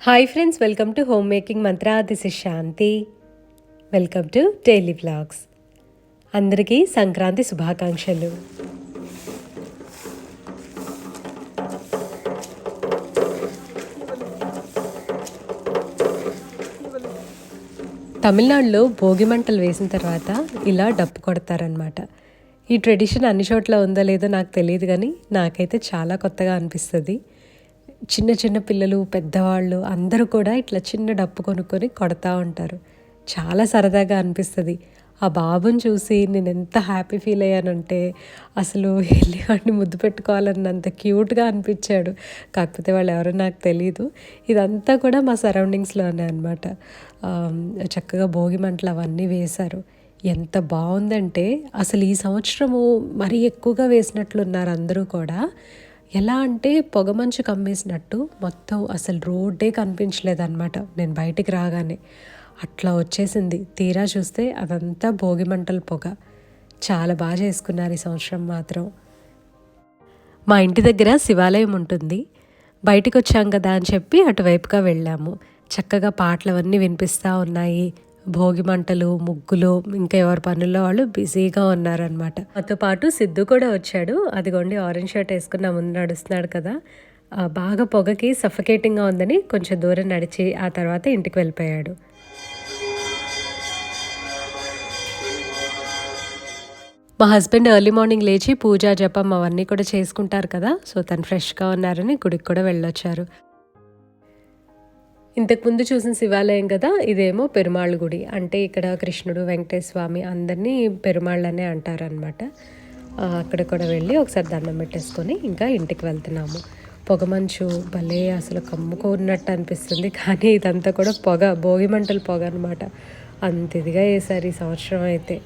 Hi friends welcome to home making Mantra this is Shanti welcome to daily blogs అందరికీ సంక్రాంతి శుభాకాంక్షలు. తమిళనాడులో భోగి మంటలు వేసిన తర్వాత ఇలా డప్పు కొడతారనమాట ఈ ట్రెడిషన్ అన్ని చోట్ల ఉందో లేదో నాకు తెలియదు కానీ నాకైతే చాలా కొత్తగా అనిపిస్తుంది. చిన్న చిన్న పిల్లలు పెద్దవాళ్ళు అందరూ కూడా ఇట్లా చిన్న డప్పు కొనుక్కొని కొడతా ఉంటారు. చాలా సరదాగా అనిపిస్తుంది. ఆ బాబుని చూసి నేను ఎంత హ్యాపీ ఫీల్ అయ్యానంటే అసలు వెళ్ళి వాడిని ముద్దు పెట్టుకోవాలన్నంత క్యూట్గా అనిపించాడు. కాకపోతే వాళ్ళు ఎవరో నాకు తెలియదు ఇదంతా కూడా మా సరౌండింగ్స్లోనే అనమాట చక్కగా భోగి మంటలు అవన్నీ వేశారు. ఎంత బాగుందంటే అసలు ఈ సంవత్సరము మరీ ఎక్కువగా వేసినట్లున్నారు అందరూ కూడా. ఎలా అంటే పొగమంచు కమ్మేసినట్టు మొత్తం అసలు రోడ్డే కనిపించలేదన్నమాట. నేను బయటికి రాగానే అట్లా వచ్చేసింది. తీరా చూస్తే అదంతా భోగిమంటల పొగ. చాలా బాగా చేసుకున్నారు ఈ సంవత్సరం మాత్రం. మా ఇంటి దగ్గర శివాలయం ఉంటుంది. బయటికి వచ్చాం కదా అని చెప్పి అటువైపుగా వెళ్ళాము. చక్కగా పాటలు అవన్నీ వినిపిస్తూ ఉన్నాయి. భోగి మంటలు ముగ్గులు ఇంకా ఎవరి పనుల్లో వాళ్ళు బిజీగా ఉన్నారనమాట మాతో పాటు సిద్ధు కూడా వచ్చాడు. అదిగోండి ఆరెంజ్ షర్ట్ వేసుకున్న ముందు నడుస్తున్నాడు కదా. బాగా పొగకి సఫకేటింగ్గా ఉందని కొంచెం దూరం నడిచి ఆ తర్వాత ఇంటికి వెళ్ళిపోయాడు. మా హస్బెండ్ ఎర్లీ మార్నింగ్ లేచి పూజ జపం అవన్నీ కూడా చేసుకుంటారు కదా. సో తను ఫ్రెష్గా ఉన్నారని గుడికి కూడా వెళ్ళొచ్చారు. ఇంతకుముందు చూసిన శివాలయం కదా ఇదేమో పెరుమాళ్ళ గుడి. అంటే ఇక్కడ కృష్ణుడు వెంకటేశ్వర స్వామి అందరినీ పెరుమాళ్ళనే అంటారనమాట అక్కడ కూడా వెళ్ళి ఒకసారి దండం పెట్టేసుకొని ఇంకా ఇంటికి వెళ్తున్నాము. పొగమంచు భలే అసలు కమ్ముకున్నట్టు అనిపిస్తుంది కానీ ఇదంతా కూడా పొగ భోగి మంటల పొగ అనమాట అంత ఇదిగా వేసారు ఈ సంవత్సరం అయితే.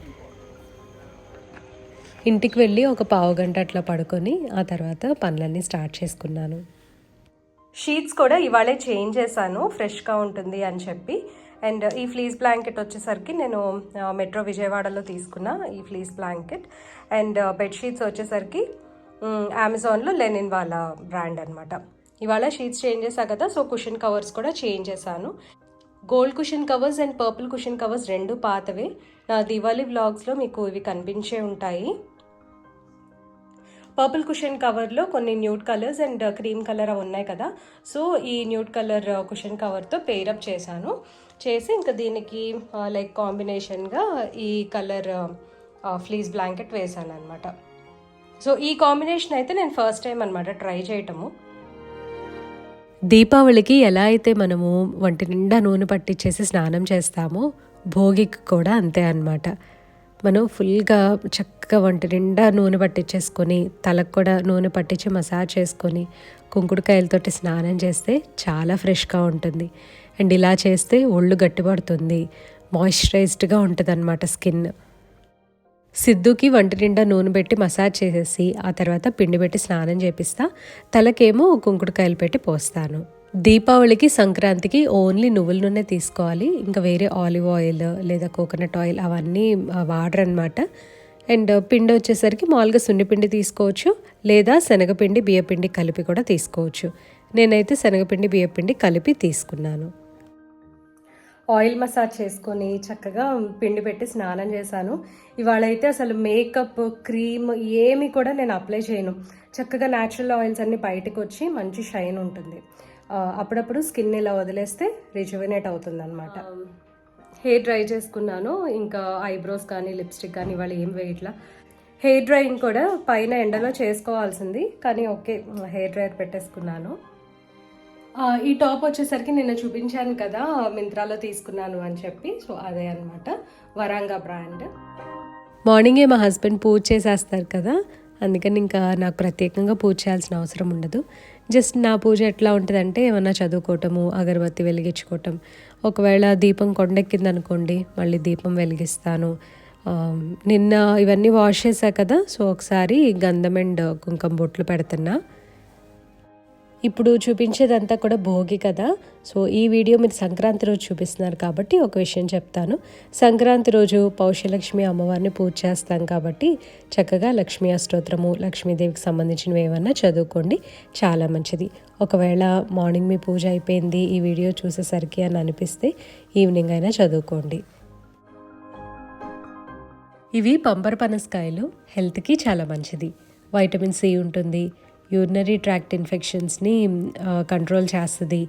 ఇంటికి వెళ్ళి ఒక పావు గంట అట్లా పడుకొని ఆ తర్వాత పనులన్నీ స్టార్ట్ చేసుకున్నాను. షీట్స్ కూడా ఇవాళే చేంజ్ చేశాను ఫ్రెష్గా ఉంటుంది అని చెప్పి. అండ్ ఈ ఫ్లీజ్ బ్లాంకెట్ వచ్చేసరికి నేను మెట్రో విజయవాడలో తీసుకున్న ఈ ఫ్లీజ్ బ్లాంకెట్. అండ్ బెడ్షీట్స్ వచ్చేసరికి అమెజాన్లో లెనిన్ వాళ్ళ బ్రాండ్ అనమాట ఇవాళ షీట్స్ చేంజ్ చేశా కదా సో కుషన్ కవర్స్ కూడా చేంజ్ చేశాను. Gold cushion covers and purple cushion covers రెండు పాతవే. నా దివాళీ వ్లాగ్స్లో మీకు ఇవి కనిపించే ఉంటాయి. పర్పుల్ కుషన్ కవర్లో కొన్ని nude colours and cream colour అవి ఉన్నాయి కదా. సో ఈ న్యూడ్ కలర్ కుషన్ కవర్తో పేరప్ చేశాను. చేసి ఇంకా దీనికి uh, లైక్ కాంబినేషన్గా ఈ కలర్ ఫ్లీజ్ బ్లాంకెట్ వేసాను అనమాట సో ఈ కాంబినేషన్ అయితే నేను ఫస్ట్ టైం అనమాట ట్రై చేయటము. దీపావళికి ఎలా అయితే మనము వంటి నిండా నూనె పట్టించేసి స్నానం చేస్తామో భోగికి కూడా అంతే అనమాట మనం ఫుల్గా చక్కగా వంట నిండా నూనె పట్టించేసుకొని తలకు కూడా నూనె పట్టించి మసాజ్ చేసుకొని కుంకుడుకాయలతోటి స్నానం చేస్తే చాలా ఫ్రెష్గా ఉంటుంది. అండ్ ఇలా చేస్తే ఒళ్ళు గట్టిపడుతుంది. మాయిశ్చరైజ్డ్గా ఉంటుంది అనమాట స్కిన్. సిద్ధుకి వంట నిండా నూనె పెట్టి మసాజ్ చేసేసి ఆ తర్వాత పిండి పెట్టి స్నానం చేపిస్తా తలకేమో కుంకుడుకాయలు పెట్టి పోస్తాను. దీపావళికి సంక్రాంతికి ఓన్లీ నువ్వుల నూనె తీసుకోవాలి. ఇంకా వేరే ఆలివ్ ఆయిల్ లేదా కోకోనట్ ఆయిల్ అవన్నీ వాడరనమాట అండ్ పిండి వచ్చేసరికి మామూలుగా సున్నిపిండి తీసుకోవచ్చు. లేదా శనగపిండి బియ్యపిండి కలిపి కూడా తీసుకోవచ్చు. నేనైతే శనగపిండి బియ్యపిండి కలిపి తీసుకున్నాను. ఆయిల్ మసాజ్ చేసుకొని చక్కగా పిండి పెట్టి స్నానం చేశాను. ఇవాళ అయితే అసలు మేకప్ క్రీమ్ ఏమి కూడా నేను అప్లై చేయను. చక్కగా న్యాచురల్ ఆయిల్స్ అన్నీ బయటకు వచ్చి మంచి షైన్ ఉంటుంది. అప్పుడప్పుడు స్కిన్ ఇలా వదిలేస్తే రిజువినేట్ అవుతుంది అనమాట హెయిర్ డ్రై చేసుకున్నాను. ఇంకా ఐబ్రోస్ కానీ లిప్స్టిక్ కానీ ఇవాళ ఏం వేయట్లా. హెయిర్ డ్రైయింగ్ కూడా పైన ఎండలో చేసుకోవాల్సింది కానీ ఓకే హెయిర్ డ్రైయర్ పెట్టేసుకున్నాను. ఈ టాప్ వచ్చేసరికి నిన్న చూపించాను కదా మింత్రాలో తీసుకున్నాను అని చెప్పి సో అదే అనమాట వరంగా బ్రాండ్. మార్నింగే మా హస్బెండ్ పూజ చేసేస్తారు కదా అందుకని ఇంకా నాకు ప్రత్యేకంగా పూజ చేయాల్సిన అవసరం ఉండదు. జస్ట్ నా పూజ ఎట్లా ఉంటుందంటే ఏమన్నా చదువుకోవటము అగరబత్తి వెలిగించుకోవటం. ఒకవేళ దీపం కొండెక్కిందనుకోండి మళ్ళీ దీపం వెలిగిస్తాను. నిన్న ఇవన్నీ వాష్ చేశా కదా సో ఒకసారి గంధం అండ్ కుంకుమ బొట్లు పెడుతున్నా. ఇప్పుడు చూపించేదంతా కూడా భోగి కదా. సో ఈ వీడియో మీరు సంక్రాంతి రోజు చూపిస్తున్నారు కాబట్టి ఒక విషయం చెప్తాను. సంక్రాంతి రోజు పౌష్యలక్ష్మి అమ్మవారిని పూజ చేస్తాం కాబట్టి చక్కగా లక్ష్మీ అష్టోత్తరము లక్ష్మీదేవికి సంబంధించినవి ఏమన్నా చదువుకోండి. చాలా మంచిది. ఒకవేళ మార్నింగ్ మీ పూజ అయిపోయింది ఈ వీడియో చూసేసరికి అని అనిపిస్తే ఈవినింగ్ అయినా చదువుకోండి. ఇవి పంపర పనసకాయలు హెల్త్కి చాలా మంచిది. వైటమిన్ సి ఉంటుంది. యూరినరీ ట్రాక్ట్ ఇన్ఫెక్షన్స్ని కంట్రోల్ చేస్తుంది.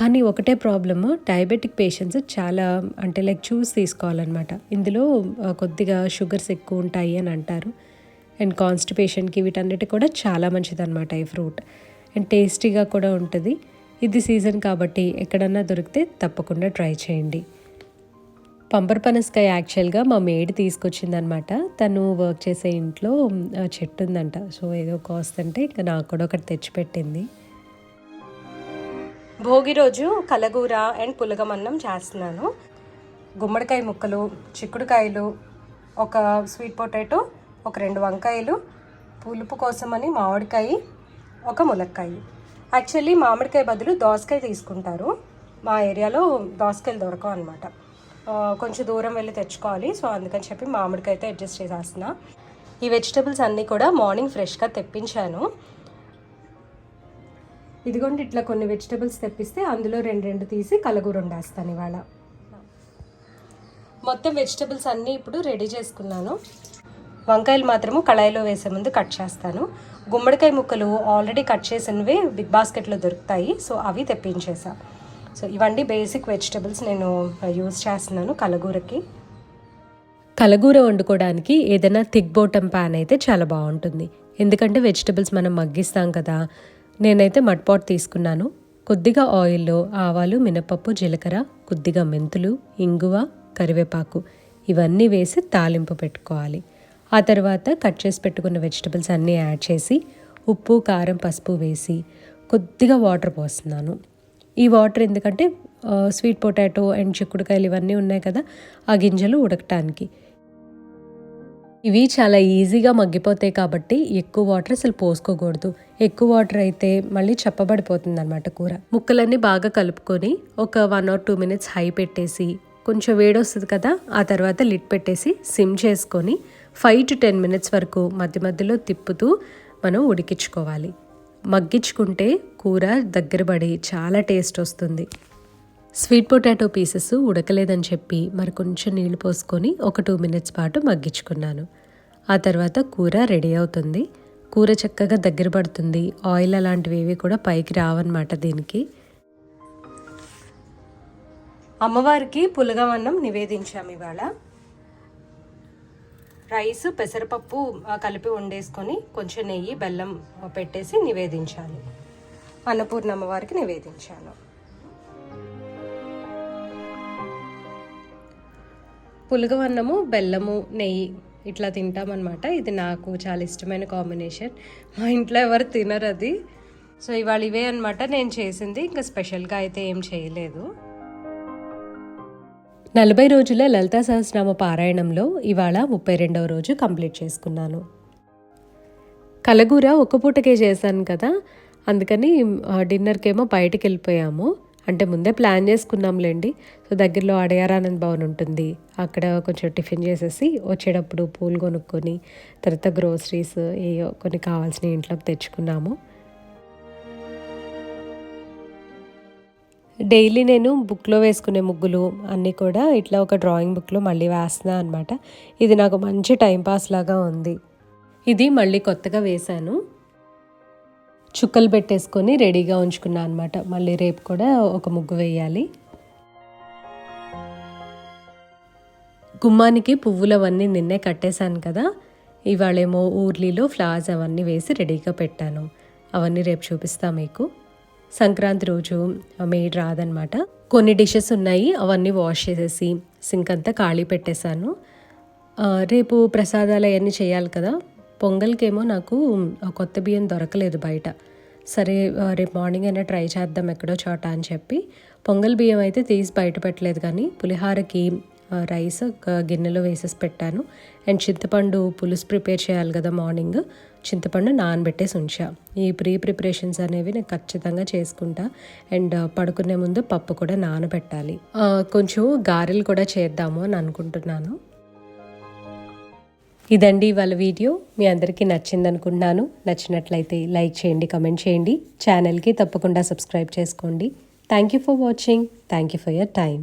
కానీ ఒకటే ప్రాబ్లమ్ డయాబెటిక్ పేషెంట్స్ చాలా అంటే లైక్ చూసి తీసుకోవాలన్నమాట. ఇందులో కొద్దిగా షుగర్స్ ఎక్కువ ఉంటాయి అని అంటారు. అండ్ కాన్స్టిపేషన్కి వీటన్నిటి కూడా చాలా మంచిదన్నమాట ఈ ఫ్రూట్. అండ్ టేస్టీగా కూడా ఉంటుంది. ఇది సీజన్ కాబట్టి ఎక్కడన్నా దొరికితే తప్పకుండా ట్రై చేయండి. పంపర్ పనసకాయ యాక్చువల్గా మా మేడ్ తీసుకొచ్చిందనమాట తను వర్క్ చేసే ఇంట్లో చెట్టు ఉందంట సో ఏదో కాస్ట్ అంటే ఇంకా నాకు కూడా ఒకటి తెచ్చిపెట్టింది. భోగి రోజు కలగూర అండ్ పులగమన్నం చేస్తున్నాను. గుమ్మడికాయ ముక్కలు చిక్కుడుకాయలు ఒక స్వీట్ పొటాటో ఒక రెండు వంకాయలు పులుపు కోసమని మామిడికాయ ఒక ములక్కాయ. యాక్చువల్లీ మామిడికాయ బదులు దోసకాయ తీసుకుంటారు. మా ఏరియాలో దోసకాయలు దొరకవు అనమాట కొంచెం దూరం వెళ్ళి తెచ్చుకోవాలి. సో అందుకని చెప్పి మామిడికాయతో అడ్జస్ట్ చేసేస్తున్నా. ఈ వెజిటబుల్స్ అన్నీ కూడా మార్నింగ్ ఫ్రెష్గా తెప్పించాను. ఇదిగోండి ఇట్లా కొన్ని వెజిటబుల్స్ తెప్పిస్తే అందులో రెండు రెండు తీసి కలగూర వండేస్తాను ఇవాళ. మొత్తం వెజిటబుల్స్ అన్నీ ఇప్పుడు రెడీ చేసుకున్నాను. వంకాయలు మాత్రము కళాయిలో వేసే ముందు కట్ చేస్తాను. గుమ్మడికాయ ముక్కలు ఆల్రెడీ కట్ చేసినవి బిగ్ బాస్కెట్లో దొరుకుతాయి. సో అవి తెప్పించేసాను సో ఇవన్నీ బేసిక్ వెజిటబుల్స్ నేను యూజ్ చేస్తున్నాను కలగూరకి. కలగూర వండుకోవడానికి ఏదైనా థిక్ బోటం ప్యాన్ అయితే చాలా బాగుంటుంది. ఎందుకంటే వెజిటబుల్స్ మనం మగ్గిస్తాం కదా. నేనైతే మట్పాట్ తీసుకున్నాను. కొద్దిగా ఆయిల్లో ఆవాలు మినపప్పు జీలకర్ర కొద్దిగా మెంతులు ఇంగువ కరివేపాకు ఇవన్నీ వేసి తాలింపు పెట్టుకోవాలి. ఆ తర్వాత కట్ చేసి పెట్టుకున్న వెజిటబుల్స్ అన్నీ యాడ్ చేసి ఉప్పు కారం పసుపు వేసి కొద్దిగా వాటర్ పోస్తున్నాను. ఈ వాటర్ ఎందుకంటే స్వీట్ పొటాటో అండ్ చిక్కుడుకాయలు ఇవన్నీ ఉన్నాయి కదా ఆ గింజలు ఉడకటానికి. ఇవి చాలా ఈజీగా మగ్గిపోతాయి కాబట్టి ఎక్కువ వాటర్ అసలు పోసుకోకూడదు. ఎక్కువ వాటర్ అయితే మళ్ళీ చెప్పబడిపోతుంది అనమాట కూర. ముక్కలన్నీ బాగా కలుపుకొని ఒక one or two minutes high పెట్టేసి కొంచెం వేడి వస్తుంది కదా ఆ తర్వాత లిట్ పెట్టేసి సిమ్ చేసుకొని ఫైవ్ టు టెన్ మినిట్స్ వరకు మధ్య మధ్యలో తిప్పుతూ మనం ఉడికించుకోవాలి. మగ్గించుకుంటే కూర దగ్గర పడి చాలా టేస్ట్ వస్తుంది. స్వీట్ పొటాటో పీసెస్ ఉడకలేదని చెప్పి మరి కొంచెం నీళ్ళు పోసుకొని ఒక టూ మినిట్స్ పాటు మగ్గించుకున్నాను. ఆ తర్వాత కూర రెడీ అవుతుంది. కూర చక్కగా దగ్గర పడుతుంది. ఆయిల్ అలాంటివి ఏవి కూడా పైకి రావన్నమాట దీనికి. అమ్మవారికి పులగవన్నం నివేదించాము ఇవాళ. రైస్ పెసరపప్పు కలిపి వండేసుకొని కొంచెం నెయ్యి బెల్లం పెట్టేసి నివేదించాలి. అన్నపూర్ణ అమ్మవారికి నివేదించాను. పులగవన్నము బెల్లము నెయ్యి ఇట్లా తింటామన్నమాట. ఇది నాకు చాలా ఇష్టమైన కాంబినేషన్. మా ఇంట్లో ఎవరు తినరు అది సో ఇవాళ ఇవే అనమాట నేను చేసింది. ఇంకా స్పెషల్గా అయితే ఏం చేయలేదు. నలభై రోజుల లలితా సహస్రనామ పారాయణంలో ఇవాళ ముప్పై రెండవ రోజు కంప్లీట్ చేసుకున్నాను. కలగూర ఒక్క పూటకే చేశాను కదా అందుకని డిన్నర్కేమో బయటికి వెళ్ళిపోయాము. అంటే ముందే ప్లాన్ చేసుకున్నాంలేండి. సో దగ్గరలో అడయారానంద్ భవన్ ఉంటుంది. అక్కడ కొంచెం టిఫిన్ చేసేసి వచ్చేటప్పుడు పూలు కొనుక్కొని తర్వాత గ్రోసరీస్ ఏ కొన్ని కావాల్సిన ఇంట్లోకి తెచ్చుకున్నాము. డైలీ నేను బుక్లో వేసుకునే ముగ్గులు అన్నీ కూడా ఇట్లా ఒక డ్రాయింగ్ బుక్లో మళ్ళీ వేస్తున్నా అనమాట ఇది నాకు మంచి టైంపాస్ లాగా ఉంది. ఇది మళ్ళీ కొత్తగా వేశాను. చుక్కలు పెట్టేసుకొని రెడీగా ఉంచుకున్నా అనమాట మళ్ళీ రేపు కూడా ఒక ముగ్గు వేయాలి. గుమ్మానికి పువ్వులు అవన్నీ నిన్నే కట్టేశాను కదా. ఇవాళేమో ఊర్లీలో ఫ్లవర్స్ అవన్నీ వేసి రెడీగా పెట్టాను. అవన్నీ రేపు చూపిస్తా మీకు. సంక్రాంతి రోజు మేడ్ రాదనమాట కొన్ని డిషెస్ ఉన్నాయి అవన్నీ వాష్ చేసేసి సింక్ అంతా ఖాళీ పెట్టేశాను. రేపు ప్రసాదాలు అవన్నీ చేయాలి కదా. పొంగల్కేమో నాకు కొత్త బియ్యం దొరకలేదు బయట. సరే రేపు మార్నింగ్ అయినా ట్రై చేద్దాం ఎక్కడో చోట అని చెప్పి పొంగల్ బియ్యం అయితే తీసి బయట పెట్టలేదు కానీ పులిహారకి రైస్ ఒక గిన్నెలో వేసేసి పెట్టాను. అండ్ చింతపండు పులుసు ప్రిపేర్ చేయాలి కదా మార్నింగ్ చింతపండు నానబెట్టేసి ఉంచా. ఈ ప్రీ ప్రిపరేషన్స్ అనేవి నేను ఖచ్చితంగా చేసుకుంటా. అండ్ పడుకునే ముందు పప్పు కూడా నానబెట్టాలి. కొంచెం గారెలు కూడా చేద్దాము అని అనుకుంటున్నాను. ఇదండి వాళ్ళ వీడియో. మీ అందరికీ నచ్చింది అనుకుంటున్నాను నచ్చినట్లయితే లైక్ చేయండి కమెంట్ చేయండి. ఛానల్కి తప్పకుండా సబ్స్క్రైబ్ చేసుకోండి. Thank you for watching thank you for your time